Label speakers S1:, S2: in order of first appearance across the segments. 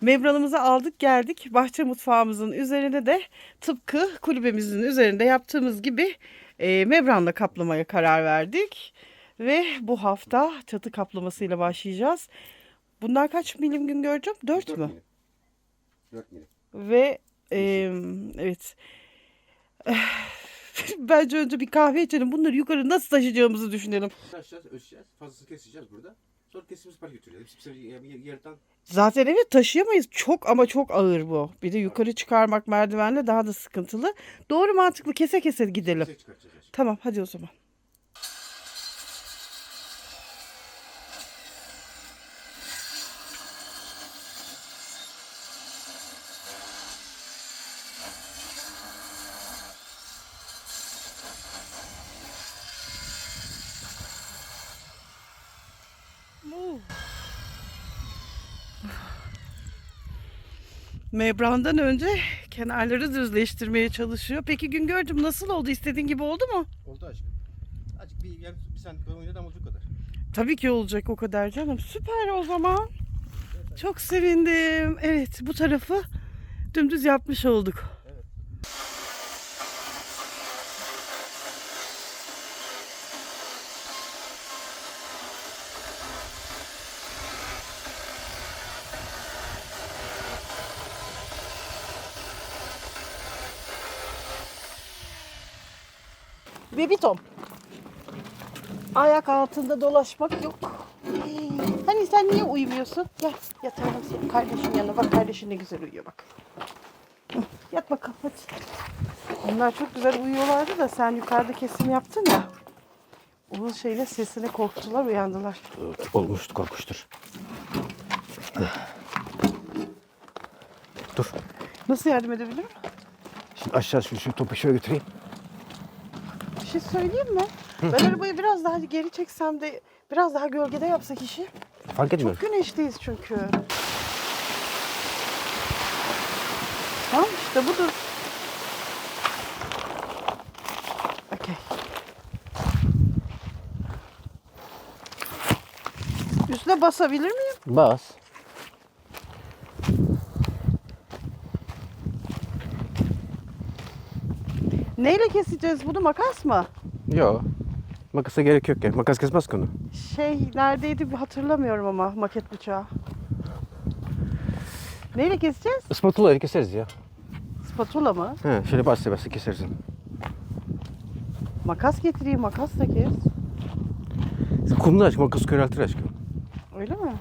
S1: Membranımızı aldık geldik. Bahçe mutfağımızın üzerine de tıpkı kulübemizin üzerinde yaptığımız gibi e, membranla kaplamaya karar verdik. Ve bu hafta çatı kaplamasıyla başlayacağız. Bunlar kaç milim gün göreceğim? 4 mü?
S2: milim. 4 milim.
S1: Ve e, evet. Bence önce bir kahve içelim. Bunları yukarı nasıl taşıyacağımızı düşünelim.
S2: Taşacağız, ölçeceğiz. Fazlasını keseceğiz burada. Sonra kesimizi park götüreceğiz. Hepsi yerden
S1: Zaten evet taşıyamayız. Çok ama çok ağır bu. Bir de yukarı çıkarmak merdivenle daha da sıkıntılı. Doğru mantıklı kese kese gidelim.
S2: çıkartacağız. aşağı.
S1: Tamam hadi o zaman. Membrandan önce kenarları düzleştirmeye çalışıyor. Peki Güngör'cüm nasıl oldu? İstediğin gibi oldu mu?
S2: Oldu aşkım. Azıcık bir yarım bir santim oynadı ama olacak kadar.
S1: Tabii ki olacak o kadar canım. Süper o zaman. Çok sevindim. Evet bu tarafı dümdüz yapmış olduk. Bebitom. Ayak altında dolaşmak yok. Hani sen niye uyumuyorsun? Gel yatalım senin kardeşin yanına. Bak kardeşin ne güzel uyuyor bak. Yat bakalım hadi. Onlar çok güzel uyuyorlardı da sen yukarıda kesim yaptın ya. Onun şeyle sesine korktular uyandılar.
S2: Olmuştu, korkmuştur. Dur.
S1: Nasıl yardım edebilirim?
S2: Şimdi aşağı şu, şu topu şöyle götüreyim.
S1: Şey söyleyeyim mi? Ben arabayı biraz daha geri çeksem de biraz daha gölgede yapsak işi.
S2: Fark etmiyor.
S1: Güneşteyiz çünkü. Tamam işte budur. Okey. Üstüne basabilir miyim?
S2: Bas.
S1: Neyle keseceğiz bunu? Makas mı?
S2: Yok. Makasa gerek yok ya. Makas kesmez ki onu.
S1: Şey neredeydi bir hatırlamıyorum ama maket bıçağı. Neyle keseceğiz?
S2: Spatula ile keseriz ya.
S1: Spatula mı?
S2: He, şöyle bastı bastı keseriz.
S1: Makas getireyim makas da kes.
S2: Kumlu aşkım, makas köreltir aşkım.
S1: Öyle mi?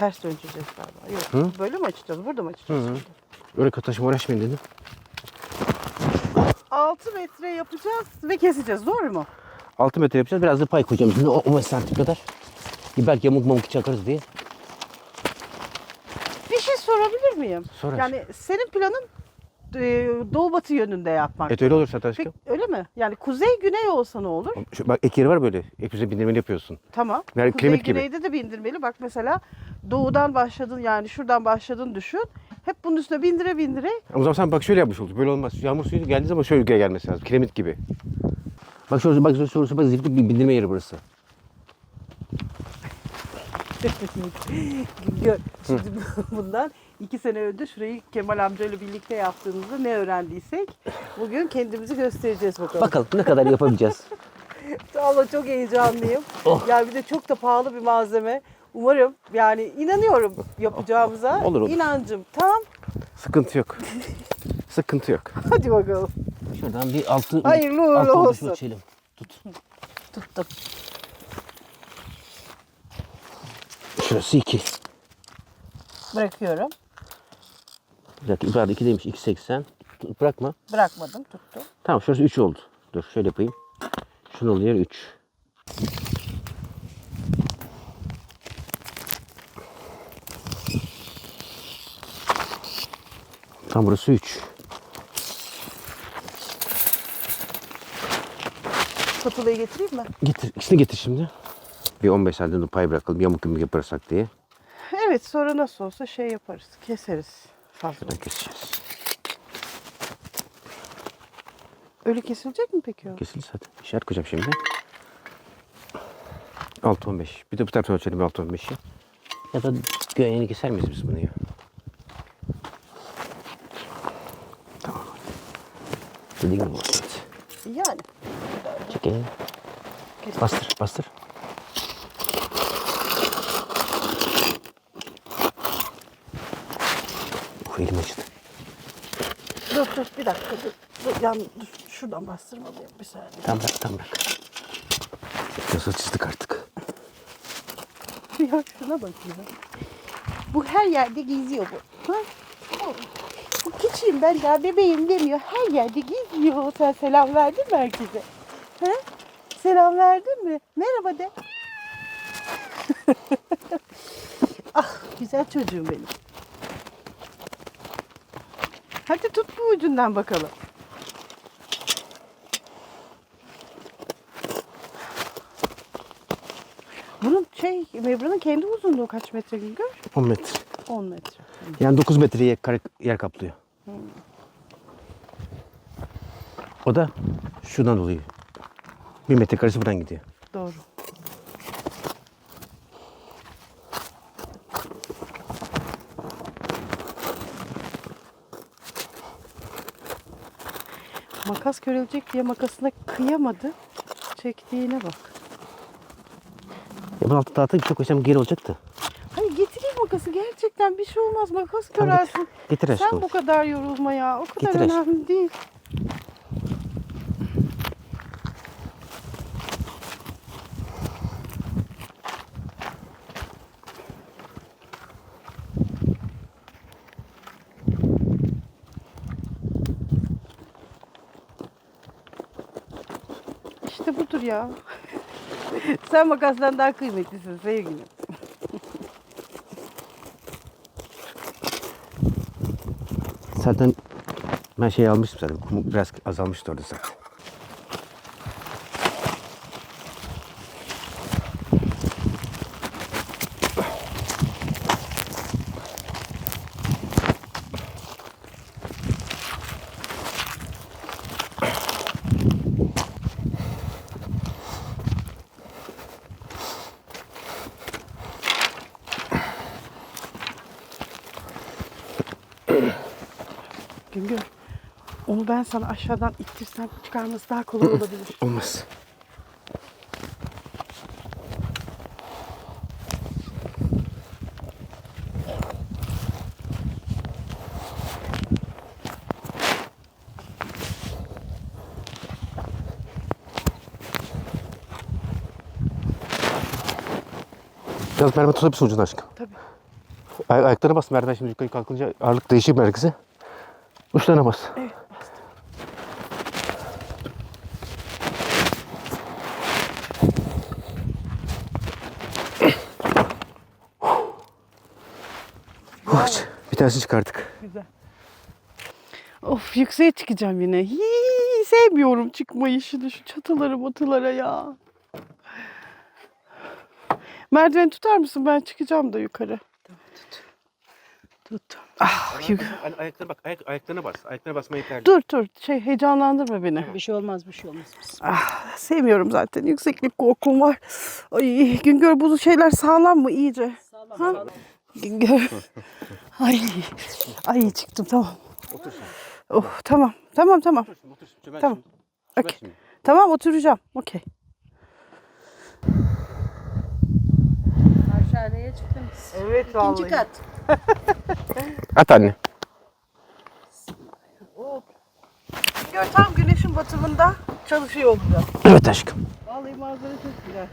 S1: Ters döneceğiz galiba. Yok.
S2: Hı?
S1: Böyle mi açacağız? Burada mı açacağız?
S2: Hı. Öyle kataşıma uğraşmayın dedim.
S1: 6 metre yapacağız ve keseceğiz. Doğru mu?
S2: 6 metre yapacağız. Biraz da pay koyacağım. Şimdi o 15 santim kadar. Belki yamuk mamuk çakarız diye.
S1: Bir şey sorabilir miyim?
S2: Sor
S1: Yani senin planın doğu batı yönünde yapmak.
S2: Evet öyle olur zaten aşkım.
S1: Peki, öyle mi? Yani kuzey güney olsa ne olur?
S2: Şu, bak ek yeri var böyle. Ek yüze bindirmeni yapıyorsun.
S1: Tamam.
S2: Yani
S1: Kuzey
S2: gibi.
S1: güneyde de bindirmeli. Bak mesela doğudan başladın yani şuradan başladın düşün. Hep bunun üstüne bindire bindire.
S2: O zaman sen bak şöyle yapmış olduk. Böyle olmaz. Yağmur suyu geldiği zaman şöyle gel gelmesi lazım. Kiremit gibi. Bak şurası bak şurası, şurası bak zifiri bir bindirme yeri burası.
S1: Şimdi bundan iki sene önce şurayı Kemal amcayla birlikte yaptığımızda ne öğrendiysek bugün kendimizi göstereceğiz bakalım.
S2: Bakalım ne kadar yapabileceğiz.
S1: Valla çok heyecanlıyım.
S2: Oh.
S1: Yani bir de çok da pahalı bir malzeme. Umarım yani inanıyorum yapacağımıza.
S2: Olur, olur.
S1: İnancım tam.
S2: Sıkıntı yok. Sıkıntı yok.
S1: Hadi bakalım.
S2: Şuradan bir altı
S1: Hayırlı uğurlu
S2: altı
S1: olsun.
S2: ölçelim. Tut.
S1: Tuttum.
S2: Şurası iki.
S1: Bırakıyorum.
S2: Bir dakika yukarıda iki demiş. 2.80. Tut, Bırakma.
S1: Bırakmadım tuttum.
S2: Tamam şurası 3 oldu. Dur şöyle yapayım. Şunu oluyor 3. Tam burası 3.
S1: Spatulayı getireyim mi?
S2: Getir. İkisini getir şimdi. Bir 15 santim de pay bırakalım. Yamuk yumuk yaparsak diye.
S1: Evet sonra nasıl olsa şey yaparız. Keseriz.
S2: Şuradan keseceğiz.
S1: Öyle kesilecek mi peki o?
S2: Kesildi zaten. İşaret koyacağım şimdi. 6-15. Bir de bu taraftan ölçelim 6-15'i. Ya da göğeni keser miyiz biz bunu ya? Tamam. Dediğim gibi olsun.
S1: Yani.
S2: Çekelim.
S1: Kes.
S2: Bastır, bastır.
S1: Dur bir dakika dur. Dur, yan, dur. Şuradan bastırmalıyım bir saniye.
S2: Tam bırak, tam bırak. Nasıl çizdik artık?
S1: ya şuna bak ya. Bu her yerde geziyor bu. Ha? Bu- küçüğüm ben ya bebeğim demiyor. Her yerde geziyor. Sen selam verdin mi herkese? Ha? Selam verdin mi? Merhaba de. ah güzel çocuğum benim. Hadi tut bu ucundan bakalım. Bunun şey, Mebra'nın kendi uzunluğu kaç metre Güngör?
S2: 10 metre.
S1: 10 metre.
S2: Yani 9 metreye kare yer kaplıyor. O da şuradan dolayı. 1 metre karesi buradan gidiyor.
S1: Doğru. Makas körülecek diye makasına kıyamadı. Çektiğine bak.
S2: Ya bunu altı dağıtı çok koysam geri olacaktı.
S1: Hani getireyim makası gerçekten bir şey olmaz makas
S2: Tamam, getir.
S1: körersin.
S2: Getir aşkım.
S1: Sen bu kadar yorulma ya. O kadar
S2: Getir aşkım.
S1: önemli değil. İşte budur ya. Sen makasdan daha kıymetlisin sevgilim.
S2: Zaten ben şey almıştım zaten. Biraz azalmıştı orada zaten.
S1: Güngör, onu ben sana aşağıdan ittirsem çıkarması daha kolay olabilir.
S2: Olmaz. Biraz merdiven tutabilirsin ucundan aşkım.
S1: Tabii.
S2: Ay ayaklarına bas merdiven şimdi yukarı kalkınca ağırlık değişir merkezi. Uçlarına bas.
S1: Evet, bastım.
S2: Uç. Bir tanesi çıkardık.
S1: Güzel. Of yükseğe çıkacağım yine. Hii, sevmiyorum çıkmayı şimdi şu çatılara matılara ya. Merdiveni tutar mısın? Ben çıkacağım da yukarı. Tut. Tut. Ah, yük-
S2: Ayaklarına bak. Ayak, ayaklarına bas. Ayaklarına basmayı tercih.
S1: Dur dur. Şey heyecanlandırma beni.
S3: Bir şey olmaz, bir şey olmaz.
S1: Ah, sevmiyorum zaten. Yükseklik korkum var. Ay, Güngör bu şeyler sağlam mı iyice?
S3: Sağlam,
S1: Ha?
S3: sağlam.
S1: Güngör. Ay. Ay çıktım tamam.
S2: Otur şimdi.
S1: Oh tamam. Tamam tamam.
S2: Otur şimdi. Otur şimdi. Çömel
S1: Tamam.
S2: şimdi. Çömel
S1: Okey.
S2: şimdi.
S1: Tamam oturacağım. Okey.
S3: Aşağıya çıktınız.
S1: Evet
S3: İkinci kat.
S2: At anne.
S1: Güngör tam güneşin batımında çalışıyor olacağız.
S2: Evet aşkım.
S1: Vallahi manzara çok güzel.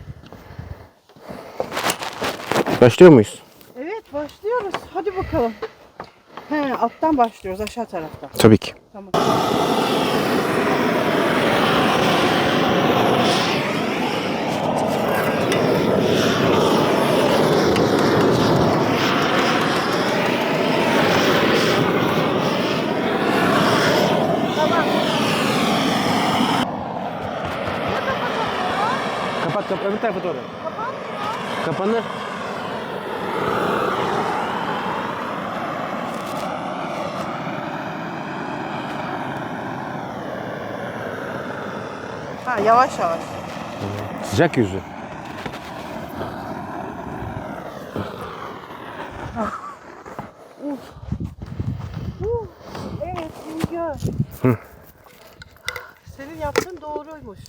S2: Başlıyor muyuz?
S1: Başlıyoruz. Hadi bakalım. He, alttan başlıyoruz aşağı taraftan.
S2: Tabii ki.
S1: Tamam.
S2: Kapat kapat. Öbür tarafa doğru. Kapanır.
S1: Ha yavaş yavaş.
S2: Sıcak yüzü.
S1: Huh, Evet Güngör. Senin yaptığın doğruymuş.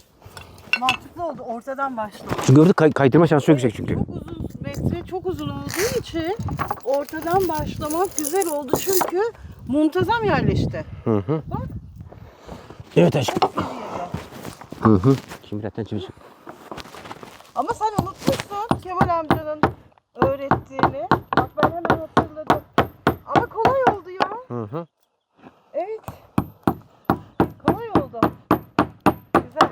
S1: Mantıklı oldu. Ortadan başlamak.
S2: Çünkü orada kay- kaydırma şansı çok yüksek çünkü.
S1: Çok uzun metre çok uzun olduğu için ortadan başlamak güzel oldu çünkü muntazam yerleşti.
S2: Hı hı.
S1: Bak.
S2: Evet aşkım.
S1: Seviyede.
S2: Hı hı. Şimdi zaten çivi
S1: Ama sen unutmuşsun Kemal amcanın öğrettiğini. Bak ben hemen hatırladım. Ama kolay oldu ya.
S2: Hı hı.
S1: Evet. Kolay oldu. Güzel.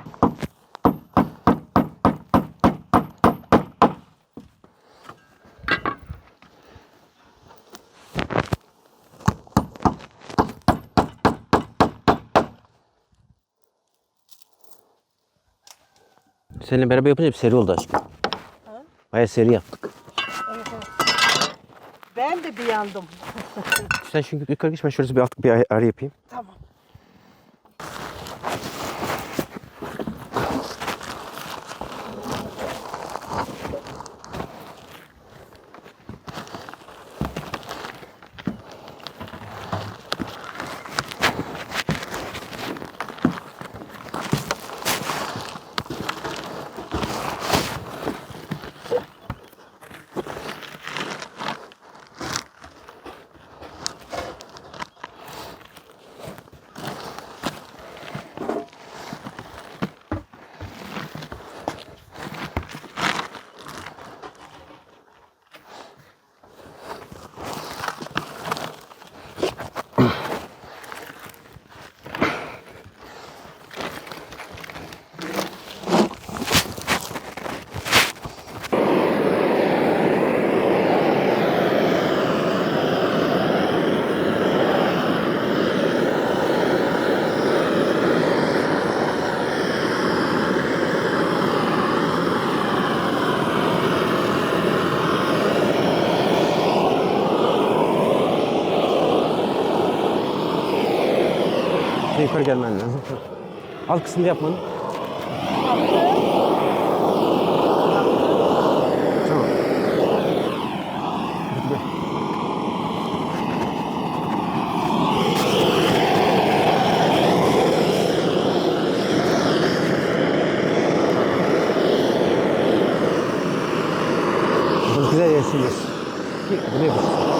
S2: Seninle beraber yapınca bir seri oldu aşkım. Bayağı seri yaptık.
S1: Evet, evet. Ben de bir yandım.
S2: Sen çünkü yukarı geç ben şurası bir alt bir ara yapayım.
S1: Tamam.
S2: Sen yukarı gelmen lazım. Alt kısmını yapmanın. Tamam. Güzel yersiniz. Bunu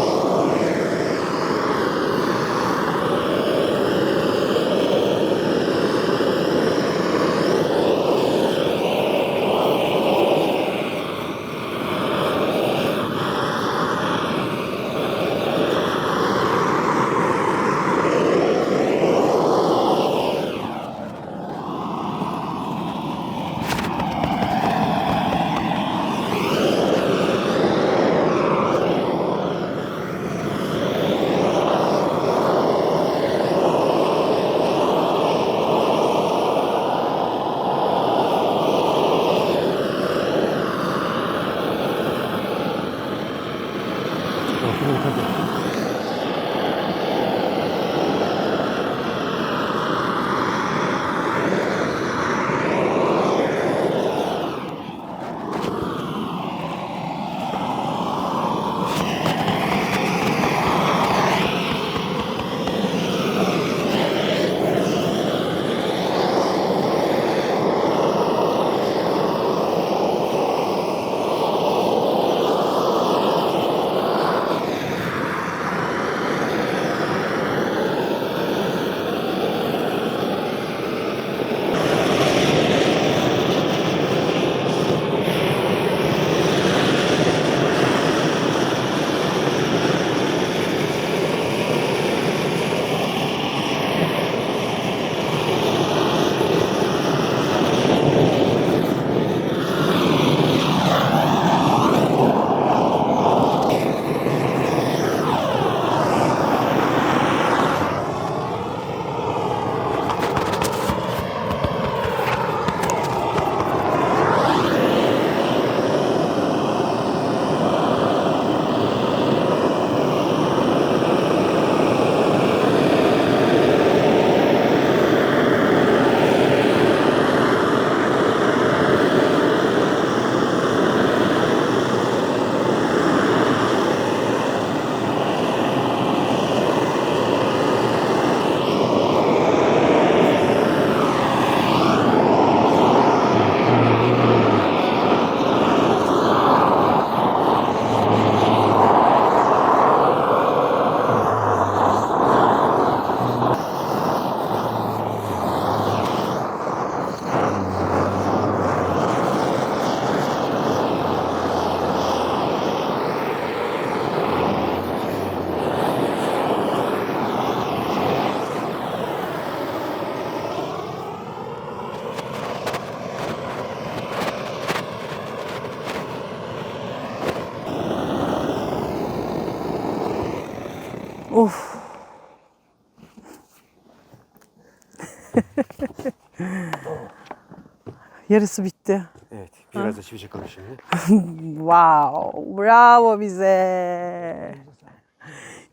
S1: Yarısı bitti.
S2: Evet. Biraz da çivi çakalım şimdi.
S1: Wow, bravo bize.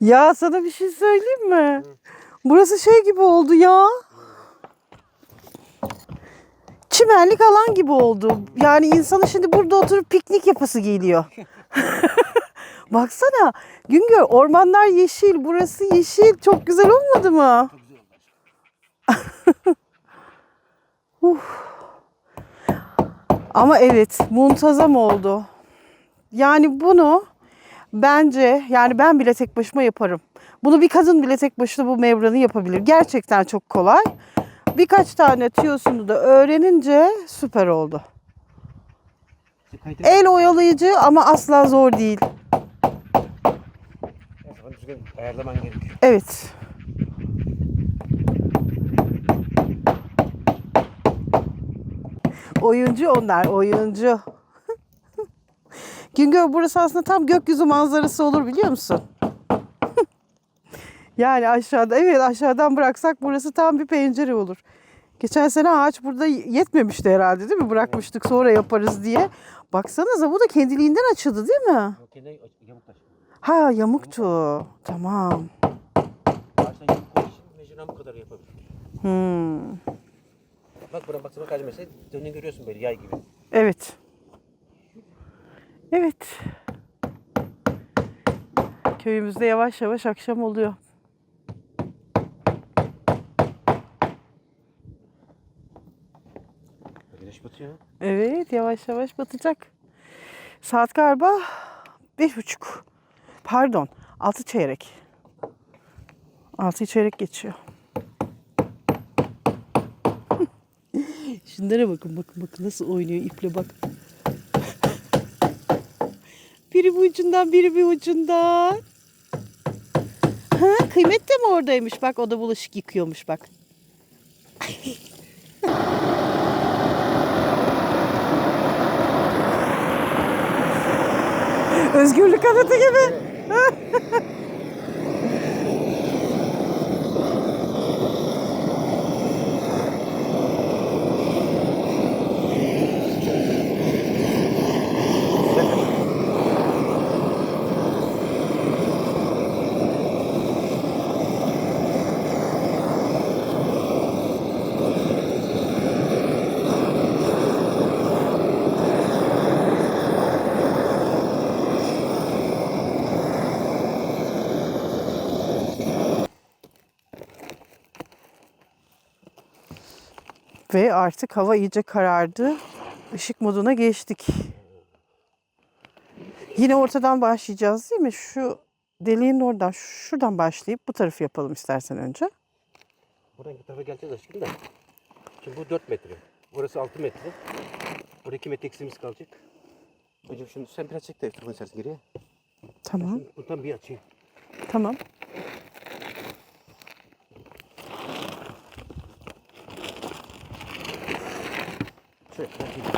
S1: Ya sana bir şey söyleyeyim mi? Burası şey gibi oldu ya. Çimenlik alan gibi oldu. Yani insanın şimdi burada oturup piknik yapası geliyor. Baksana Güngör ormanlar yeşil, burası yeşil. Çok güzel olmadı mı? Uf. Ama evet muntazam oldu. Yani bunu bence yani ben bile tek başıma yaparım. Bunu bir kadın bile tek başına bu mevranı yapabilir. Gerçekten çok kolay. Birkaç tane tüyosunu da öğrenince süper oldu. El oyalayıcı ama asla zor değil.
S2: Ayarlaman gerekiyor.
S1: Evet. Oyuncu onlar, oyuncu. Güngör burası aslında tam gökyüzü manzarası olur biliyor musun? yani aşağıda, evet aşağıdan bıraksak burası tam bir pencere olur. Geçen sene ağaç burada yetmemişti herhalde değil mi? Bırakmıştık sonra yaparız diye. Baksanıza bu da kendiliğinden açıldı değil mi?
S2: Yok yamuk.
S1: Ha yamuktu. Tamam.
S2: Ağaçtan yamuk olduğu için mecburen bu kadar yapabilir.
S1: Hmm.
S2: Bak buna baksana kaç mesela dönünü görüyorsun böyle yay gibi.
S1: Evet. Evet. Köyümüzde yavaş yavaş akşam oluyor.
S2: Güneş batıyor.
S1: Evet yavaş yavaş batacak. Saat galiba beş buçuk. Pardon altı çeyrek. Altı çeyrek geçiyor. Şunlara bakın bakın bakın nasıl oynuyor iple bak. Biri bu ucundan biri bir ucundan. Ha, kıymet de mi oradaymış? Bak o da bulaşık yıkıyormuş bak. Özgürlük anıtı gibi. Ve artık hava iyice karardı. Işık moduna geçtik. Yine ortadan başlayacağız değil mi? Şu deliğin oradan, şuradan başlayıp bu tarafı yapalım istersen önce.
S2: Buradan bu tarafa geleceğiz aşkım da. Şimdi bu 4 metre. Orası 6 metre. Burada 2 metre eksiğimiz kalacak. Hocam şunu sen biraz çek de telefonu istersen geriye.
S1: Tamam,
S2: Şunu buradan bir açayım.
S1: tamam.
S2: Şöyle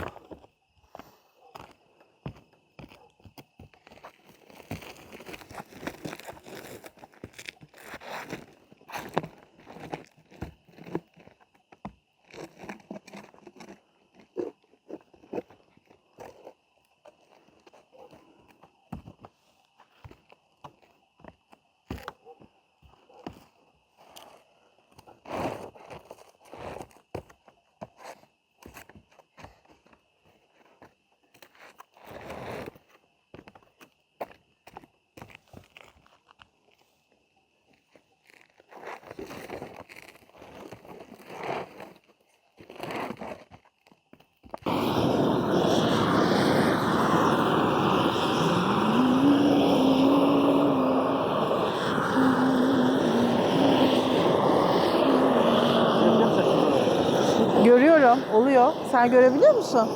S1: oluyor. Sen görebiliyor musun?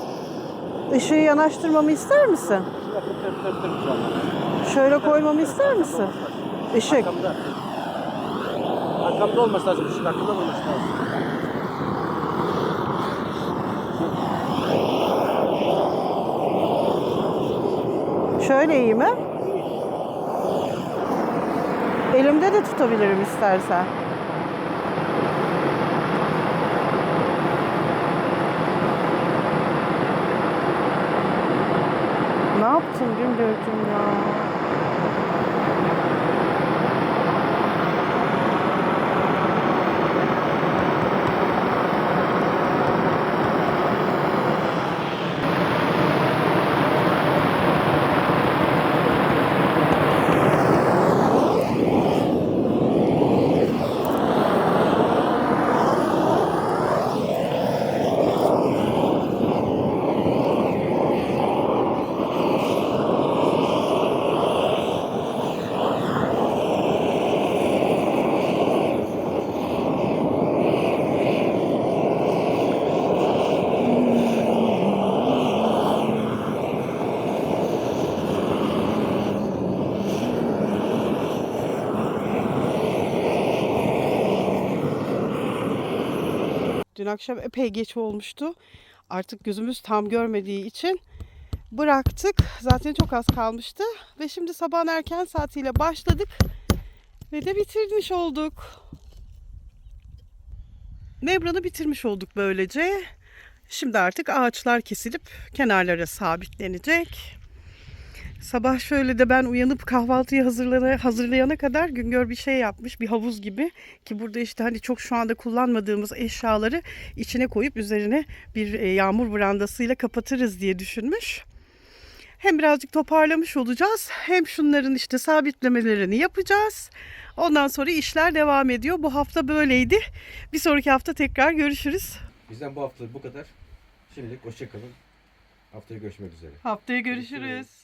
S1: Işığı yanaştırmamı ister misin? Şöyle koymamı ister misin? Işık.
S2: Arkamda. Arkamda olması lazım. Işık arkamda olması lazım.
S1: Şöyle iyi mi? elimde de tutabilirim istersen. Ne yaptın Güngör'cüm ya? Dün akşam epey geç olmuştu. Artık gözümüz tam görmediği için bıraktık. Zaten çok az kalmıştı. Ve şimdi sabahın erken saatiyle başladık. Ve de bitirmiş olduk. Membranı bitirmiş olduk böylece. Şimdi artık ağaçlar kesilip kenarlara sabitlenecek. Sabah şöyle de ben uyanıp kahvaltıyı hazırlana, hazırlayana kadar Güngör bir şey yapmış. Bir havuz gibi. Ki burada işte hani çok şu anda kullanmadığımız eşyaları içine koyup üzerine bir e, yağmur brandasıyla kapatırız diye düşünmüş. Hem birazcık toparlamış olacağız. Hem şunların işte sabitlemelerini yapacağız. Ondan sonra işler devam ediyor. Bu hafta böyleydi. Bir sonraki hafta tekrar görüşürüz.
S2: Bizden bu hafta bu kadar. Şimdilik hoşçakalın. Haftaya görüşmek üzere.
S1: Haftaya
S2: görüşürüz.